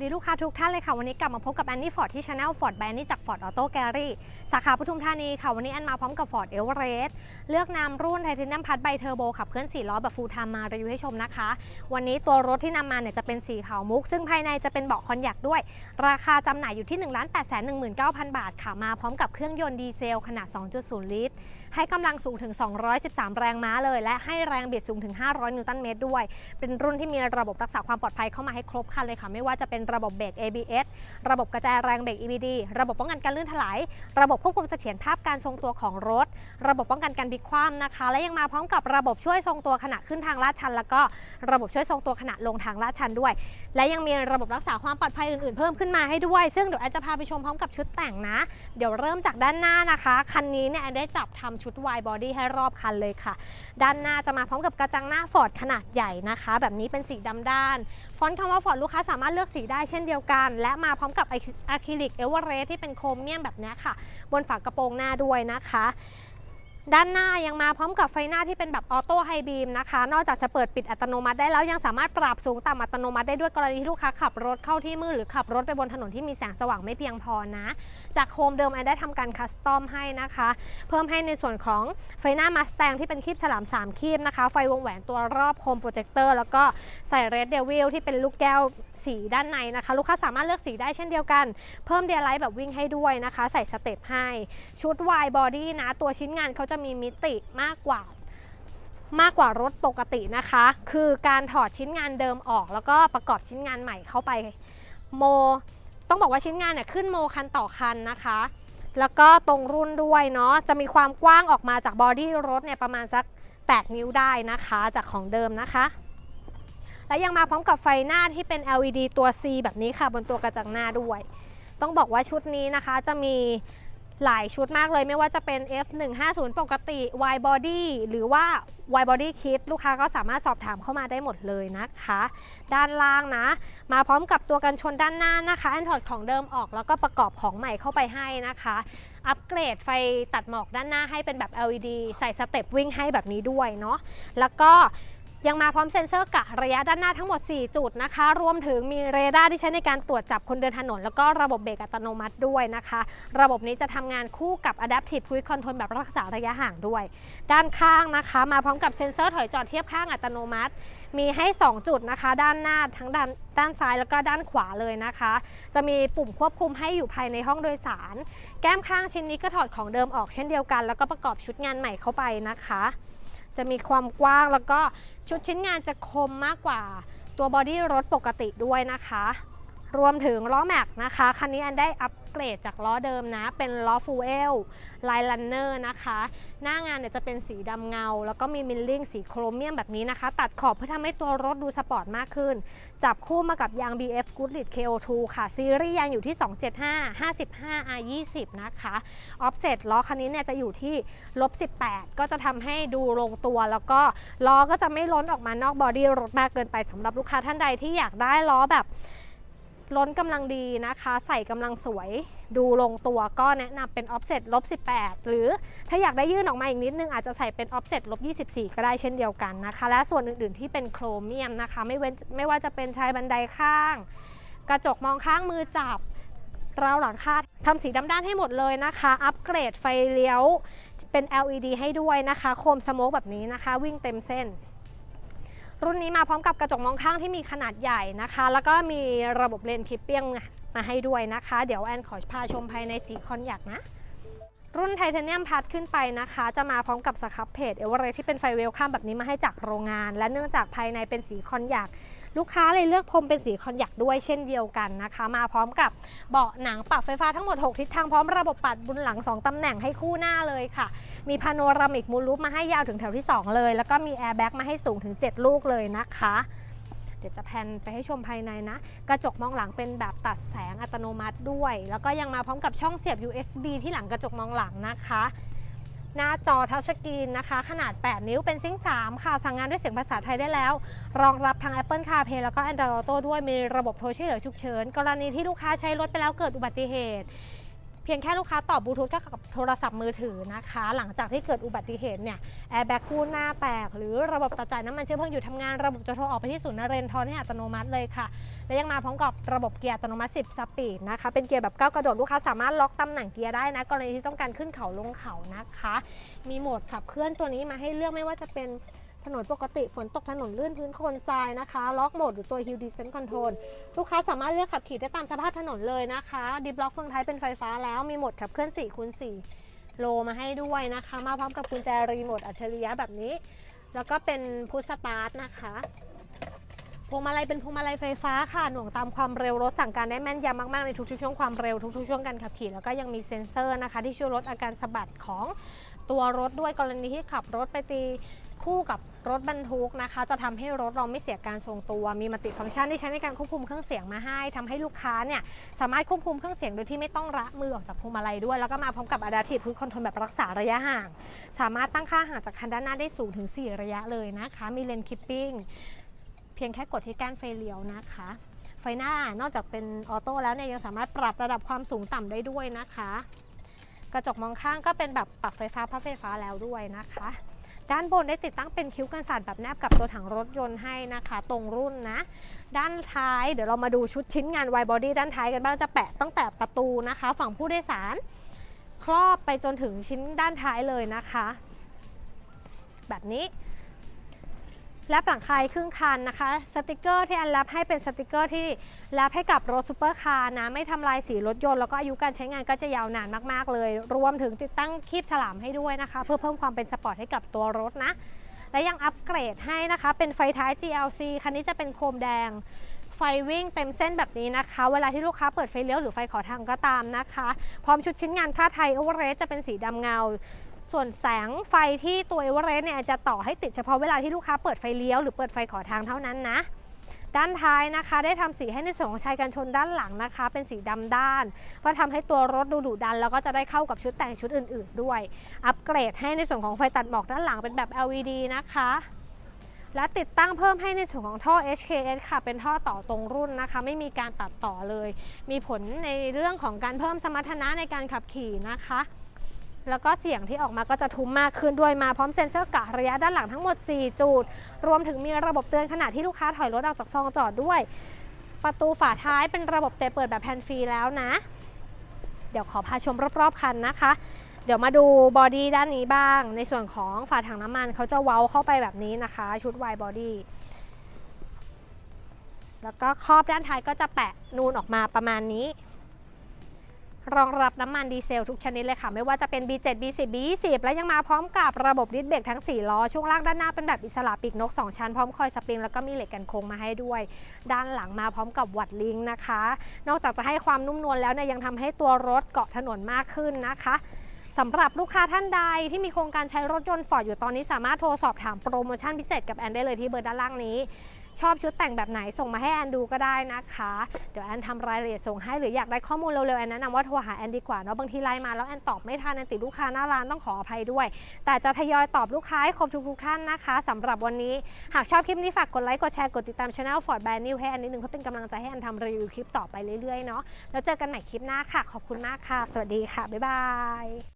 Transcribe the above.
วัสดีลูกค้าทุกท่านเลยค่ะ วันนี้กลับมาพบกับแอนนี่ฟอร์ดที่ช anel ฟอร์ดแบรนนี่จากฟอร์ดออโต้แกลลี่สาขาปทุมธานีค่ะ วันนี้แอนมาพร้อมกับฟอร์ดเอเวอเรสต์เลือกนำรุ่นไทเทเนียมพัดไบเทอร์โบขับเคลื่อน4ล้อแบบฟูลไทม์มารีวิวให้ชมนะคะ วันนี้ตัวรถที่นำมาเนี่ยจะเป็นสีขาวมุก ซึ่งภายในจะเป็นเบาะคอนยักด้วย ราคาจำหน่ายอยู่ที่ 1 8 1 9 0 0 0 บาทค่ะมาพร้อมกับเครื่องยนต์ดีเซลขนาด 2.0 ลิตร ให้กำลังสูงถึง 213 แรงม้าเลย และให้แรงบิดสูงถึง 500 นิวตันเมตรด้วย เป็นรุ่นที่มีระบบรักษาความปลอดภัยเข้ามาให้ครบคันเลยค่ะ ไม่ว่าจะเป็นระบบเบรก ABS ระบบกระจายแรงเบรก EBD ระบบป้องกันการลื่นถลาย ระบบควบคุมเสถียรภาพการทรงตัวของรถ ระบบป้องกันการพลิกคว่ำนะคะ และยังมาพร้อมกับระบบช่วยทรงตัวขณะขึ้นทางลาดชัน แล้วก็ระบบช่วยทรงตัวขณะลงทางลาดชันด้วย และยังมีระบบรักษาความปลอดภัยอื่นๆเพิ่มขึ้นมาให้ด้วย ซึ่งเดี๋ยวแอนจะพาไปชมพร้อมกับชุดแต่งนะ เดี๋ยวเริ่มจากด้านหน้านะคะ คันนี้เนี่ยแอนได้จับทำชุดวายบอดี้ให้รอบคันเลยค่ะ ด้านหน้าจะมาพร้อมกับกระจังหน้าฟอร์ดขนาดใหญ่นะคะ แบบนี้เป็นสีดำด้าน ฟอนต์คำว่าฟอร์ดลูกค้าสามารถเลือกสีได้เช่นเดียวกัน และมาพร้อมกับอะคริลิกเอเวอเรสที่เป็นโครเมียมแบบนี้ค่ะ บนฝากระโปรงหน้าด้วยนะคะ ด้านหน้ายังมาพร้อมกับไฟหน้าที่เป็นแบบออโต้ไฮบีมนะคะ นอกจากจะเปิดปิดอัตโนมัติได้แล้วยังสามารถปรับสูงต่ำอัตโนมัติได้ด้วยกรณีที่ลูกค้าขับรถเข้าที่มืดหรือขับรถไปบนถนนที่มีแสงสว่างไม่เพียงพอนะ จากโคมเดิมแอนได้ทำการคัสตอมให้นะคะ เพิ่มให้ในส่วนของไฟหน้ามาส t ต n ที่เป็นคลิปฉลาม3คลิปนะคะ ไฟวงแหวนตัวรอบโคมโปรเจคเตอร์แล้วก็ใส่เรดเดวิลที่เป็นลูกแก้ว สีด้านในนะคะ ลูกค้าสามารถเลือกสีได้เช่นเดียวกัน เพิ่มเดียไลท์แบบวิ่งให้ด้วยนะคะ ใส่สเต็ปให้ชุด wide body นะ ตัวชิ้นงานเขาจะมีมิติมากกว่ามากกว่ารถปกตินะคะ คือการถอดชิ้นงานเดิมออก แล้วก็ประกอบชิ้นงานใหม่เข้าไปโม ต้องบอกว่าชิ้นงานเนี่ยขึ้นโมคันต่อคันนะคะ แล้วก็ตรงรุ่นด้วยเนาะจะมีความกว้างออกมาจากบอดี้รถเนี่ยประมาณสัก 8 นิ้วได้นะคะ จากของเดิมนะคะ และยังมาพร้อมกับไฟหน้าที่เป็น LED ตัว C แบบนี้ค่ะ บนตัวกระจังหน้าด้วย ต้องบอกว่าชุดนี้นะคะจะมีหลายชุดมากเลยไม่ว่าจะเป็น F150 ปกติ wide body หรือว่า wide body kit ลูกค้าก็สามารถสอบถามเข้ามาได้หมดเลยนะคะ ด้านล่างนะ มาพร้อมกับตัวกันชนด้านหน้านะคะแอนถอดของเดิมออกแล้วก็ประกอบของใหม่เข้าไปให้นะคะ อัปเกรดไฟตัดหมอกด้านหน้าให้เป็นแบบ LED ใส่สเต็ปวิ่งให้แบบนี้ด้วยเนาะแล้วก็ ยังมาพร้อมเซ็นเซอร์กะระยะด้านหน้าทั้งหมด 4 จุดนะคะ รวมถึงมีเรดาร์ที่ใช้ในการตรวจจับคนเดินถนน แล้วก็ระบบเบรกอัตโนมัติด้วยนะคะ ระบบนี้จะทำงานคู่กับ Adaptive Cruise Control แบบรักษาระยะห่างด้วย ด้านข้างนะคะ มาพร้อมกับเซ็นเซอร์ถอยจอดเทียบข้างอัตโนมัติ มีให้ 2 จุดนะคะ ด้านหน้าทั้งด้านด้านซ้ายแล้วก็ด้านขวาเลยนะคะ จะมีปุ่มควบคุมให้อยู่ภายในห้องโดยสาร แก้มข้างชิ้นนี้ก็ถอดของเดิมออกเช่นเดียวกัน แล้วก็ประกอบชุดงานใหม่เข้าไปนะคะ จะมีความกว้างแล้วก็ชุดชิ้นงานจะคมมากกว่าตัวบอดี้รถปกติด้วยนะคะ รวมถึงล้อแม็กนะคะ คันนี้อันได้อัปเกรดจากล้อเดิมนะ เป็นล้อฟูเอลไลลันเนอร์นะคะ หน้างานเนี่ยจะเป็นสีดำเงา แล้วก็มีมิลลิ่งสีโครเมียมแบบนี้นะคะ ตัดขอบเพื่อทำให้ตัวรถดูสปอร์ตมากขึ้น จับคู่มากับยาง BF Goodrich KO2 ค่ะ ซีรีส์ยางอยู่ที่ 275 55 R20 นะคะออฟเซ็ตล้อคันนี้เนี่ยจะอยู่ที่ลบ18 ก็จะทำให้ดูลงตัว แล้วก็ล้อก็จะไม่ล้นออกมานอกบอดี้รถมากเกินไปสำหรับลูกค้าท่านใดที่อยากได้ล้อแบบ ล้นกำลังดีนะคะ ใส่กำลังสวยดูลงตัวก็แนะนำเป็น offset ลบ18 หรือถ้าอยากได้ยื่นออกมาอีกนิดนึง อาจจะใส่เป็น offset ลบ24 ก็ได้เช่นเดียวกันนะคะ และส่วนอื่นๆที่เป็นโครเมียมนะคะ ไม่เว้นไม่ว่าจะเป็นชายบันไดข้าง กระจกมองข้างมือจับราวหลังคาทำสีดำด้านให้หมดเลยนะคะ อัปเกรดไฟเลี้ยวเป็น LED ให้ด้วยนะคะ โคมสโมกแบบนี้นะคะ วิ่งเต็มเส้น รุ่นนี้มาพร้อมกับกระจกมองข้างที่มีขนาดใหญ่นะคะ แล้วก็มีระบบเลนส์พริบเปี้ยงมาให้ด้วยนะคะ เดี๋ยวแอนขอพาชมภายในสีคอนยักนะ รุ่นไทเทเนียมพัดขึ้นไปนะคะ จะมาพร้อมกับสครับเพจเอเวอเรที่เป็นไฟเวลข้ามแบบนี้มาให้จากโรงงาน และเนื่องจากภายในเป็นสีคอนยักลูกค้าเลยเลือกพรมเป็นสีคอนยักด้วยเช่นเดียวกันนะคะ มาพร้อมกับเบาะหนังปรับไฟฟ้าทั้งหมด 6 ทิศทางพร้อมระบบปัดบุญหลัง 2 ตำแหน่งให้คู่หน้าเลยค่ะ มีพาโนรามิกมูลูปมาให้ยาวถึงแถวที่ 2 เลย แล้วก็มีแอร์แบ็กมาให้สูงถึง 7 ลูกเลยนะคะ เดี๋ยวจะแพนไปให้ชมภายในนะ กระจกมองหลังเป็นแบบตัดแสงอัตโนมัติด้วย แล้วก็ยังมาพร้อมกับช่องเสียบ USB ที่หลังกระจกมองหลังนะคะหน้าจอทัชสกรีนนะคะ ขนาด 8 นิ้วเป็นซิงค์3ค่ะ สั่งงานด้วยเสียงภาษาไทยได้แล้ว รองรับทาง Apple CarPlay แล้วก็ Android Auto ด้วยมีระบบโทรช่วยเหลือฉุกเฉิน กรณีที่ลูกค้าใช้รถไปแล้วเกิดอุบัติเหตุ เพียงแค่ลูกค้าต่อบลูทูธกับโทรศัพท์มือถือนะคะ หลังจากที่เกิดอุบัติเหตุเนี่ยแอร์แบ็กคู่หน้าแตก หรือระบบตัดจ่ายน้ำมันเชื้อเพลิงอยู่ทำงานระบบจะโทรออกไปที่ศูนย์นเรนทรให้อัตโนมัติเลยค่ะ และยังมาพร้อมกับระบบเกียร์อัตโนมัติ 10 สปีดนะคะ เป็นเกียร์แบบก้าวกระโดดลูกค้าสามารถล็อกตำแหน่งเกียร์ได้นะกรณีที่ต้องการขึ้นเขาลงเขานะคะ มีโหมดขับเคลื่อนตัวนี้มาให้เลือกไม่ว่าจะเป็น ถนนปกติฝนตกถนนลื่นพื้นโคลนทรายนะคะ ล็อกโหมดหรือตัว Hill Descent Control ลูกค้าสามารถเลือกขับขี่ได้ตามสภาพถนนเลยนะคะดิบล็อกเฟืองท้ายเป็นไฟฟ้าแล้วมีโหมดขับเคลื่อน4คูณ4โลมาให้ด้วยนะคะ มาพร้อมกับกุญแจรีโมทอัจฉริยะแบบนี้ แล้วก็เป็นพุชสตาร์ทนะคะพวงมาลัยเป็นพวงมาลัยไฟฟ้าค่ะ หน่วงตามความเร็วรถสั่งการได้แม่นยำมาก ๆ ในทุกๆช่วงความเร็วทุกๆช่วงการขับขี่ แล้วก็ยังมีเซ็นเซอร์นะคะ ที่ช่วยลดอาการสะบัดของตัวรถด้วยกรณีที่ขับรถไปตี คู่กับรถบรรทุกนะคะ จะทำให้รถเราไม่เสียการทรงตัว มีมัลติฟังก์ชันที่ใช้ในการควบคุมเครื่องเสียงมาให้ทำให้ลูกค้าเนี่ยสามารถควบคุมเครื่องเสียงโดยที่ไม่ต้องระมือออกจากพวงมาลัยด้วย แล้วก็มาพร้อมกับ Adaptive Cruise Control แบบรักษาระยะห่าง สามารถตั้งค่าห่างจากคันด้านหน้าได้สูงถึง 4 ระยะเลยนะคะ มีเลนคิปปิ้งเพียงแค่กดที่ก้านไฟเลี้ยวนะคะไฟหน้านอกจากเป็นออโต้แล้วเนี่ยยังสามารถปรับระดับความสูงต่ำได้ด้วยนะคะ กระจกมองข้างก็เป็นแบบปรับไฟฟ้าพับไฟฟ้าแล้วด้วยนะคะ ด้านบนได้ติดตั้งเป็นคิ้วกันสาดแบบแนบกับตัวถังรถยนต์ให้นะคะ ตรงรุ่นนะ ด้านท้ายเดี๋ยวเรามาดูชุดชิ้นงานไวบอดี้ด้านท้ายกันบ้างจะแปะตั้งแต่ประตูนะคะ ฝั่งผู้โดยสาร ครอบไปจนถึงชิ้นด้านท้ายเลยนะคะ แบบนี้ แลบหลังคายครึ่งคันนะคะ สติกเกอร์ที่อันแลบให้เป็นสติกเกอร์ที่แลบให้กับรถซูเปอร์คาร์นะ ไม่ทำลายสีรถยนต์ แล้วก็อายุการใช้งานก็จะยาวนานมาก ๆ เลย รวมถึงติดตั้งคีบฉลามให้ด้วยนะคะ เพื่อเพิ่มความเป็นสปอร์ตให้กับตัวรถนะ และยังอัปเกรดให้นะคะ เป็นไฟท้าย GLC คันนี้จะเป็นโคมแดงไฟวิ่งเต็มเส้นแบบนี้นะคะ เวลาที่ลูกค้าเปิดไฟเลี้ยวหรือไฟขอทางก็ตามนะคะ พร้อมชุดชิ้นงานค่าไทยโอเวอร์เรสจะเป็นสีดำเงา ส่วนแสงไฟที่ตัวเอเวอเรสต์เนี่ยจะต่อให้ติดเฉพาะเวลาที่ลูกค้าเปิดไฟเลี้ยวหรือเปิดไฟขอทางเท่านั้นนะ ด้านท้ายนะคะ ได้ทำสีให้ในส่วนของชายกันชนด้านหลังนะคะ เป็นสีดำด้านเพื่อทำให้ตัวรถดูดุดัน แล้วก็จะได้เข้ากับชุดแต่งชุดอื่น ๆ ด้วย อัปเกรดให้ในส่วนของไฟตัดหมอกด้านหลังเป็นแบบ LED นะคะและติดตั้งเพิ่มให้ในส่วนของท่อ HKS ค่ะ เป็นท่อต่อตรงรุ่นนะคะ ไม่มีการตัดต่อเลย มีผลในเรื่องของการเพิ่มสมรรถนะในการขับขี่นะคะ แล้วก็เสียงที่ออกมาก็จะทุ้มมากขึ้นด้วยมาพร้อมเซ็นเซอร์กะระยะด้านหลังทั้งหมด 4 จุด รวมถึงมีระบบเตือนขณะที่ลูกค้าถอยรถออกจากซองจอดด้วย ประตูฝาท้ายเป็นระบบเตะเปิดแบบแพนฟรีแล้วนะ เดี๋ยวขอพาชมรอบๆคันนะคะ เดี๋ยวมาดูบอดี้ด้านนี้บ้าง ในส่วนของฝาถังน้ำมันเขาจะเว้าเข้าไปแบบนี้นะคะ ชุดวายบอดี้แล้วก็ครอบด้านท้ายก็จะแปะนูนออกมาประมาณนี้ รองรับน้ำมันดีเซลทุกชนิดเลยค่ะ ไม่ว่าจะเป็น B7 B10 B20 และยังมาพร้อมกับระบบดิสเบรกทั้ง 4 ล้อ ช่วงล่างด้านหน้าเป็นแบบอิสระปีกนก 2 ชั้น พร้อมคอยสปริง แล้วก็มีเหล็กกันโค้งมาให้ด้วย ด้านหลังมาพร้อมกับวัดลิงนะคะ นอกจากจะให้ความนุ่มนวลแล้วเนี่ยยังทำให้ตัวรถเกาะถนนมากขึ้นนะคะสำหรับลูกค้าท่านใดที่มีโครงการใช้รถยนต์ฟอร์ดอยู่ตอนนี้สามารถโทรสอบถามโปรโมชั่นพิเศษกับแอนได้เลยที่เบอร์ด้านล่างนี้ ชอบชุดแต่งแบบไหนส่งมาให้แอนดูก็ได้นะคะ เดี๋ยวแอนทำรายละเอียดส่งให้หรืออยากได้ข้อมูลเร็วๆแอนแนะนำว่าโทรหาแอนดีกว่าเนาะบางทีไลน์มาแล้วแอนตอบไม่ทันแอนติดลูกค้าหน้าร้านต้องขออภัยด้วย แต่จะทยอยตอบลูกค้าให้ครบทุกๆท่านนะคะสำหรับวันนี้หากชอบคลิปนี้ฝากกดไลค์กดแชร์กดติดตามช่อง Ford Brand New ให้แอนนิดนึงเพื่อเป็นกำลังใจให้แอนทำรีวิวคลิปต่อไปเรื่อยๆเนาะแล้วเจอกันใหม่คลิปหน้าค่ะ ขอบคุณมากค่ะ สวัสดีค่ะบ๊ายบาย